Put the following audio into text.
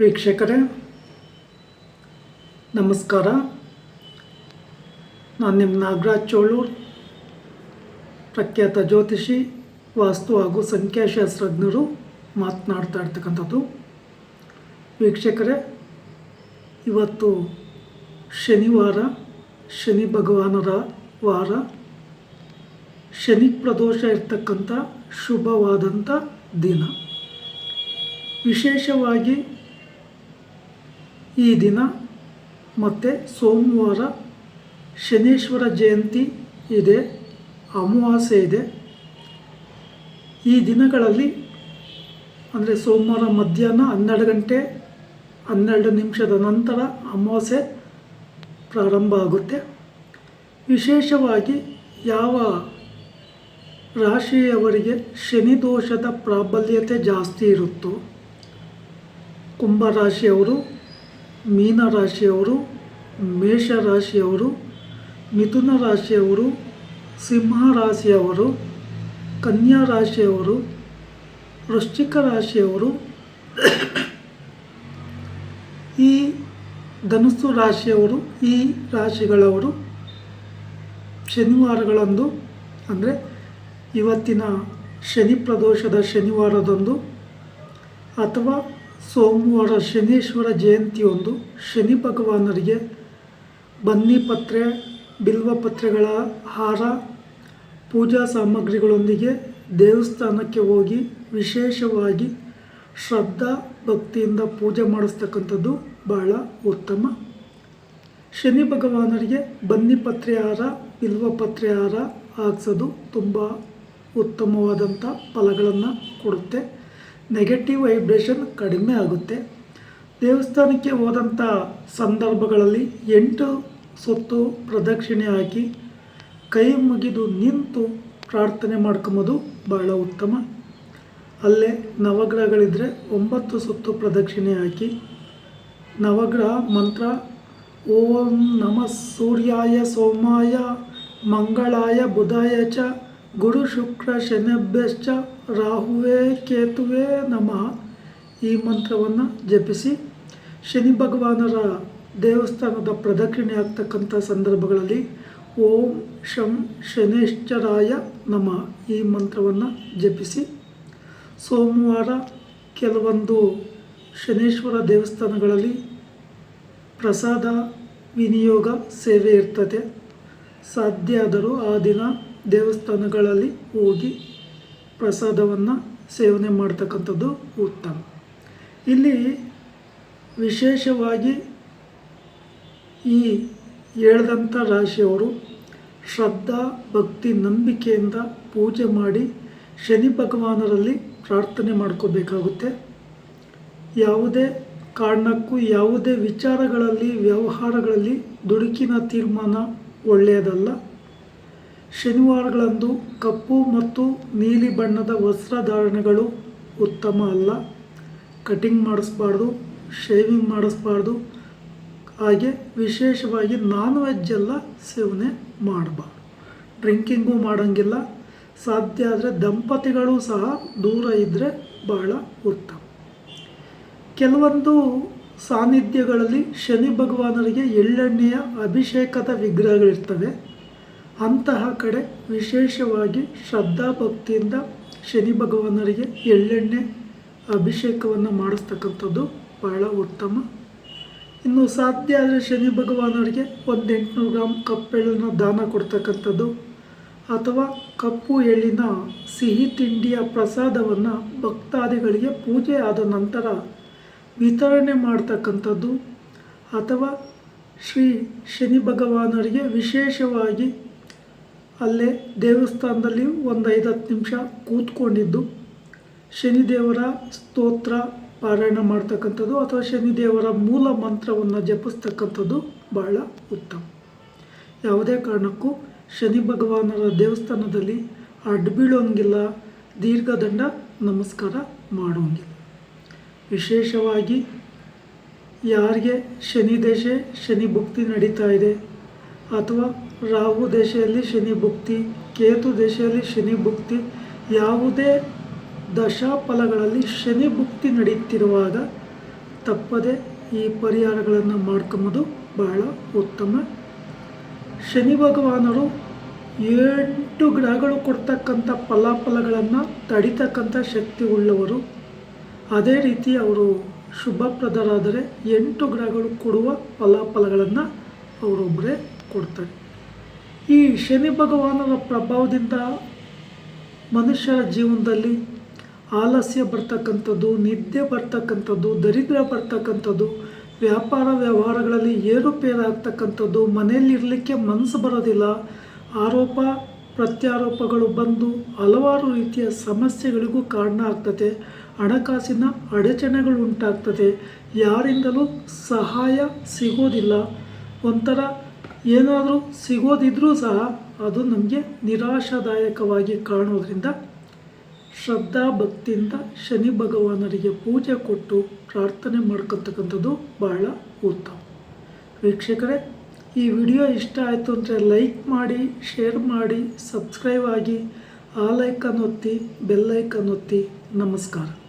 ವೀಕ್ಷಕರೇ, ನಮಸ್ಕಾರ. ನಾನು ನಿಮ್ಮ ನಾಗರಾಜ್ ಚೋಳೂರ್, ಪ್ರಖ್ಯಾತ ಜ್ಯೋತಿಷಿ, ವಾಸ್ತು ಹಾಗೂ ಸಂಖ್ಯಾಶಾಸ್ತ್ರಜ್ಞರು ಮಾತನಾಡ್ತಾ ಇರ್ತಕ್ಕಂಥದ್ದು. ವೀಕ್ಷಕರೇ, ಇವತ್ತು ಶನಿವಾರ, ಶನಿ ಭಗವಾನರ ವಾರ. ಶನಿ ಪ್ರದೋಷ ಇರ್ತಕ್ಕಂಥ ಶುಭವಾದಂಥ ದಿನ. ವಿಶೇಷವಾಗಿ ಈ ದಿನ ಮತ್ತು ಸೋಮವಾರ ಶನೀಶ್ವರ ಜಯಂತಿ ಇದೆ, ಅಮಾವಾಸ್ಯೆ ಇದೆ. ಈ ದಿನಗಳಲ್ಲಿ ಅಂದರೆ ಸೋಮವಾರ ಮಧ್ಯಾಹ್ನ ಹನ್ನೆರಡು ಗಂಟೆ ಹನ್ನೆರಡು ನಿಮಿಷದ ನಂತರ ಅಮಾವಾಸ್ಯೆ ಪ್ರಾರಂಭ ಆಗುತ್ತೆ. ವಿಶೇಷವಾಗಿ ಯಾವ ರಾಶಿಯವರಿಗೆ ಶನಿ ದೋಷದ ಪ್ರಾಬಲ್ಯತೆ ಜಾಸ್ತಿ ಇರುತ್ತೋ ಕುಂಭರಾಶಿಯವರು ಮೀನರಾಶಿಯವರು, ಮೇಷರಾಶಿಯವರು ಮಿಥುನ ರಾಶಿಯವರು ಸಿಂಹ ರಾಶಿಯವರು ಕನ್ಯಾ ರಾಶಿಯವರು ವೃಶ್ಚಿಕ ರಾಶಿಯವರು ಈ ಧನುಸ್ಸು ರಾಶಿಯವರು, ಈ ರಾಶಿಗಳವರು ಶನಿವಾರಗಳಂದು, ಅಂದರೆ ಇವತ್ತಿನ ಶನಿ ಪ್ರದೋಷದ ಶನಿವಾರದಂದು ಅಥವಾ ಸೋಮವಾರ ಶನೀಶ್ವರ ಜಯಂತಿಯೊಂದು ಶನಿ ಭಗವಾನರಿಗೆ ಬನ್ನಿ ಪತ್ರೆ, ಬಿಲ್ವ ಪತ್ರೆಗಳ ಹಾರ, ಪೂಜಾ ಸಾಮಗ್ರಿಗಳೊಂದಿಗೆ ದೇವಸ್ಥಾನಕ್ಕೆ ಹೋಗಿ ವಿಶೇಷವಾಗಿ ಶ್ರದ್ಧಾ ಭಕ್ತಿಯಿಂದ ಪೂಜೆ ಮಾಡಿಸ್ತಕ್ಕಂಥದ್ದು ಬಹಳ ಉತ್ತಮ. ಶನಿ ಭಗವಾನರಿಗೆ ಬನ್ನಿ ಪತ್ರೆ ಹಾರ ಬಿಲ್ವಪತ್ರೆ ಹಾರ ಹಾಕ್ಸೋದು ತುಂಬ ಉತ್ತಮವಾದಂಥ ಫಲಗಳನ್ನು ಕೊಡುತ್ತೆ. ನೆಗೆಟಿವ್ ವೈಬ್ರೇಷನ್ ಕಡಿಮೆ ಆಗುತ್ತೆ. ದೇವಸ್ಥಾನಕ್ಕೆ ಹೋದಂಥ ಸಂದರ್ಭಗಳಲ್ಲಿ ಎಂಟು ಸುತ್ತು ಪ್ರದಕ್ಷಿಣೆ ಹಾಕಿ ಕೈ ಮುಗಿದು ನಿಂತು ಪ್ರಾರ್ಥನೆ ಮಾಡ್ಕೊಂಬೋದು ಬಹಳ ಉತ್ತಮ. ಅಲ್ಲೇ ನವಗ್ರಹಗಳಿದ್ದರೆ ಒಂಬತ್ತು ಸುತ್ತು ಪ್ರದಕ್ಷಿಣೆ ಹಾಕಿ ನವಗ್ರಹ ಮಂತ್ರ, ಓಂ ನಮಃ ಸೂರ್ಯಾಯ ಸೋಮಾಯ ಮಂಗಳಾಯ ಬುಧಾಯ ಚ ಗುರು ಶುಕ್ರ ಶನಿಭ್ಯಶ್ಚ ರಾಹುವೇ ಕೇತುವೆ ನಮಃ. ಈ ಮಂತ್ರವನ್ನು ಜಪಿಸಿ ಶನಿ ಭಗವಾನರ ದೇವಸ್ಥಾನದ ಪ್ರದಕ್ಷಿಣೆ ಆಗ್ತಕ್ಕಂಥ ಸಂದರ್ಭಗಳಲ್ಲಿ ಓಂ ಶಂ ಶನಿಶ್ಚರಾಯ ನಮಃ ಈ ಮಂತ್ರವನ್ನು ಜಪಿಸಿ. ಸೋಮವಾರ ಕೆಲವೊಂದು ಶನೇಶ್ವರ ದೇವಸ್ಥಾನಗಳಲ್ಲಿ ಪ್ರಸಾದ, ವಿನಿಯೋಗ, ಸೇವೆ ಇರ್ತದೆ. ಸಾಧ್ಯ ಆದರೂ ಆ ದಿನ ದೇವಸ್ಥಾನಗಳಲ್ಲಿ ಹೋಗಿ ಪ್ರಸಾದವನ್ನು ಸೇವನೆ ಮಾಡ್ತಕ್ಕಂಥದ್ದು ಉತ್ತಮ. ಇಲ್ಲಿ ವಿಶೇಷವಾಗಿ ಈ ಹೇಳ್ದಂಥ ರಾಶಿಯವರು ಶ್ರದ್ಧಾ, ಭಕ್ತಿ, ನಂಬಿಕೆಯಿಂದ ಪೂಜೆ ಮಾಡಿ ಶನಿ ಭಗವಾನರಲ್ಲಿ ಪ್ರಾರ್ಥನೆ ಮಾಡ್ಕೋಬೇಕಾಗುತ್ತೆ. ಯಾವುದೇ ಕಾರಣಕ್ಕೂ, ಯಾವುದೇ ವಿಚಾರಗಳಲ್ಲಿ, ವ್ಯವಹಾರಗಳಲ್ಲಿ ದುಡುಕಿನ ತೀರ್ಮಾನ ಒಳ್ಳೆಯದಲ್ಲ. ಶನಿವಾರಗಳಂದು ಕಪ್ಪು ಮತ್ತು ನೀಲಿ ಬಣ್ಣದ ವಸ್ತ್ರಧಾರಣೆಗಳು ಉತ್ತಮ ಅಲ್ಲ. ಕಟಿಂಗ್ ಮಾಡಿಸ್ಬಾರ್ದು, ಶೇವಿಂಗ್ ಮಾಡಿಸ್ಬಾರ್ದು. ಹಾಗೆ ವಿಶೇಷವಾಗಿ ನಾನ್ ವೆಜ್ ಎಲ್ಲ ಸೇವನೆ ಮಾಡಬಾರ್ದು. ಡ್ರಿಂಕಿಂಗು ಮಾಡೋಂಗಿಲ್ಲ. ಸಾಧ್ಯ ಆದರೆ ದಂಪತಿಗಳು ಸಹ ದೂರ ಇದ್ದರೆ ಬಹಳ ಉತ್ತಮ. ಕೆಲವೊಂದು ಸಾನ್ನಿಧ್ಯಗಳಲ್ಲಿ ಶನಿ ಭಗವಾನರಿಗೆ ಎಳ್ಳೆಣ್ಣೆಯ ಅಭಿಷೇಕದ ವಿಗ್ರಹಗಳಿರ್ತವೆ. ಅಂತಹ ಕಡೆ ವಿಶೇಷವಾಗಿ ಶ್ರದ್ಧಾ ಭಕ್ತಿಯಿಂದ ಶನಿ ಭಗವಾನರಿಗೆ ಎಳ್ಳೆಣ್ಣೆ ಅಭಿಷೇಕವನ್ನು ಮಾಡಿಸ್ತಕ್ಕಂಥದ್ದು ಬಹಳ ಉತ್ತಮ. ಇನ್ನು ಸಾಧ್ಯ ಆದರೆ ಶನಿ ಭಗವಾನರಿಗೆ ಒಂದು ಎಂಟುನೂರು ಗ್ರಾಮ್ ಕಪ್ಪೆಳ್ಳನ್ನು ದಾನ ಕೊಡ್ತಕ್ಕಂಥದ್ದು ಅಥವಾ ಕಪ್ಪು ಎಳ್ಳಿನ ಸಿಹಿ ತಿಂಡಿಯ ಪ್ರಸಾದವನ್ನು ಭಕ್ತಾದಿಗಳಿಗೆ ಪೂಜೆ ಆದ ನಂತರ ವಿತರಣೆ ಮಾಡ್ತಕ್ಕಂಥದ್ದು ಅಥವಾ ಶ್ರೀ ಶನಿ ಭಗವಾನರಿಗೆ ವಿಶೇಷವಾಗಿ ಅಲ್ಲೇ ದೇವಸ್ಥಾನದಲ್ಲಿ ಒಂದು ಐದು ಹತ್ತು ನಿಮಿಷ ಕೂತ್ಕೊಂಡಿದ್ದು. ಶನಿದೇವರ ಸ್ತೋತ್ರ ಪಾರಾಯಣ ಮಾಡ್ತಕ್ಕಂಥದ್ದು ಅಥವಾ ಶನಿದೇವರ ಮೂಲ ಮಂತ್ರವನ್ನು ಜಪಿಸ್ತಕ್ಕಂಥದ್ದು ಬಹಳ ಉತ್ತಮ. ಯಾವುದೇ ಕಾರಣಕ್ಕೂ ಶನಿ ಭಗವಾನರ ದೇವಸ್ಥಾನದಲ್ಲಿ ಅಡ್ಬೀಳೋಂಗಿಲ್ಲ ದೀರ್ಘದಂಡ ನಮಸ್ಕಾರ ಮಾಡೋಂಗಿಲ್ಲ. ವಿಶೇಷವಾಗಿ ಯಾರಿಗೆ ಶನಿ ದಶೆ, ಶನಿ ಭಕ್ತಿ ನಡೀತಾ ಇದೆ ಅಥವಾ ರಾಹು ದಶೆಯಲ್ಲಿ ಶನಿ ಭುಕ್ತಿ, ಕೇತು ದಶೆಯಲ್ಲಿ ಶನಿ ಭುಕ್ತಿ, ಯಾವುದೇ ದಶಾಫಲಗಳಲ್ಲಿ ಶನಿ ಭುಕ್ತಿ ನಡೆಯುತ್ತಿರುವಾಗ ತಪ್ಪದೆ ಈ ಪರಿಹಾರಗಳನ್ನು ಮಾಡ್ಕೊಂಬೋದು ಬಹಳ ಉತ್ತಮ. ಶನಿ ಭಗವಾನರು ಎಂಟು ಗ್ರಹಗಳು ಕೊಡ್ತಕ್ಕಂಥ ಫಲಾಫಲಗಳನ್ನು ತಡಿತಕ್ಕಂಥ ಶಕ್ತಿ ಉಳ್ಳವರು. ಅದೇ ರೀತಿ ಅವರು ಶುಭಪ್ರದರಾದರೆ ಎಂಟು ಗ್ರಹಗಳು ಕೊಡುವ ಫಲಾಫಲಗಳನ್ನು ಅವರೊಬ್ಬರೇ ಕೊಡ್ತಾರೆ. ಈ ಶನಿ ಭಗವಾನರ ಪ್ರಭಾವದಿಂದ ಮನುಷ್ಯರ ಜೀವನದಲ್ಲಿ ಆಲಸ್ಯ ಬರ್ತಕ್ಕಂಥದ್ದು, ನಿದ್ದೆ ಬರ್ತಕ್ಕಂಥದ್ದು, ದರಿದ್ರ ಬರ್ತಕ್ಕಂಥದ್ದು, ವ್ಯಾಪಾರ ವ್ಯವಹಾರಗಳಲ್ಲಿ ಏರುಪೇರಾಗ್ತಕ್ಕಂಥದ್ದು ಮನೆಯಲ್ಲಿರಲಿಕ್ಕೆ ಮನಸ್ಸು ಬರೋದಿಲ್ಲ, ಆರೋಪ, ಪ್ರತ್ಯಾರೋಪಗಳು ಬಂದು ಹಲವಾರು ರೀತಿಯ ಸಮಸ್ಯೆಗಳಿಗೂ ಕಾರಣ ಆಗ್ತದೆ, ಹಣಕಾಸಿನ ಅಡಚಣೆಗಳು ಉಂಟಾಗ್ತದೆ ಯಾರಿಂದಲೂ ಸಹಾಯ ಸಿಗೋದಿಲ್ಲ. ಒಂಥರ ಏನಾದರೂ ಸಿಗೋದಿದ್ರೂ ಸಹ ಅದು ನಮಗೆ ನಿರಾಶಾದಾಯಕವಾಗಿ ಕಾಣೋದ್ರಿಂದ ಶ್ರದ್ಧಾ ಭಕ್ತಿಯಿಂದ ಶನಿ ಭಗವಾನರಿಗೆ ಪೂಜೆ ಕೊಟ್ಟು ಪ್ರಾರ್ಥನೆ ಮಾಡ್ಕೊತಕ್ಕಂಥದ್ದು ಬಹಳ ಉತ್ತಮ. ವೀಕ್ಷಕರೇ, ಈ ವಿಡಿಯೋ ಇಷ್ಟ ಆಯಿತು ಅಂದರೆ ಲೈಕ್ ಮಾಡಿ, ಶೇರ್ ಮಾಡಿ, ಸಬ್ಸ್ಕ್ರೈಬ್ ಆಗಿ, ಆ ಲೈಕನ್ ಒತ್ತಿ ಬೆಲ್ಲೈಕನ್ ಒತ್ತಿ, ನಮಸ್ಕಾರ.